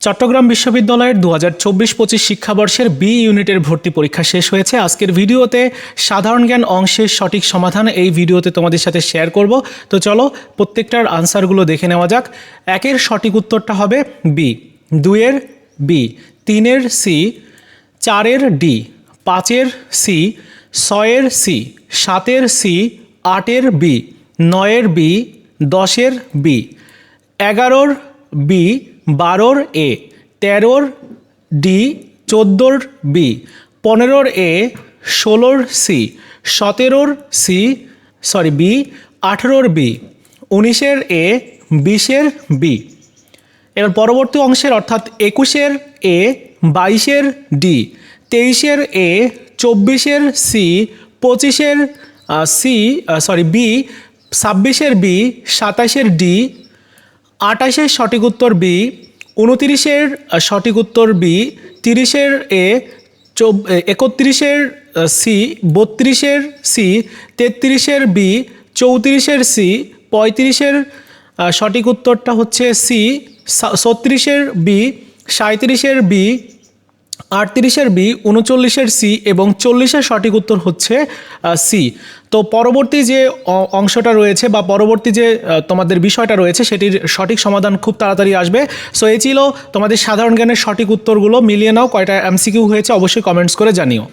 চট্টগ্রাম বিশ্ববিদ্যালয়ের দু হাজার চব্বিশ পঁচিশ শিক্ষাবর্ষের বি ইউনিটের ভর্তি পরীক্ষা শেষ হয়েছে। আজকের ভিডিওতে সাধারণ জ্ঞান অংশের সঠিক সমাধান এই ভিডিওতে তোমাদের সাথে শেয়ার করব। তো চলো, প্রত্যেকটার আনসারগুলো দেখে নেওয়া যাক। একের সঠিক উত্তরটা হবে বি, দুইয়ের বি, তিনের সি, চারের ডি, পাঁচের সি, ছয়ের সি, সাতের সি, আটের বি, নয়ের বি, দশের বি, এগারোর বি বারোর এ, তেরোর ডি, চোদ্দোর বি, পনেরোর এ, ষোলোর সি, সতেরোর সি, সরি, বি, আঠেরোর বি, উনিশের এ, বিশের বি। এবার পরবর্তী অংশের অর্থাৎ একুশের এ, বাইশের ডি, তেইশের এ, চব্বিশের সি, পঁচিশের সি সরি, বি, ছাব্বিশের বি সাতাশের ডি আটাশের সঠিক উত্তর বি, উনতিরিশের সঠিক উত্তর বি, তিরিশের এ, চব- একত্রিশের সি, বত্রিশের সি, তেত্রিশের বি, চৌত্রিশের সি, পঁয়ত্রিশের সঠিক উত্তরটা হচ্ছে সি ছত্রিশের বি সাঁত্রিশের বি আটত্রিশের বি, উনচল্লিশের সি এবং চল্লিশের সঠিক উত্তর হচ্ছে সি। তো পরবর্তী যে অংশটা রয়েছে বা পরবর্তী যে তোমাদের বিষয়টা রয়েছে, সেটির সঠিক সমাধান খুব তাড়াতাড়ি আসবে। সো এই ছিল তোমাদের সাধারণ জ্ঞানের সঠিক উত্তরগুলো। মিলিয়ে নাও, কয়টা এমসিকিউ হয়েছে, অবশ্যই কমেন্টস করে জানিও।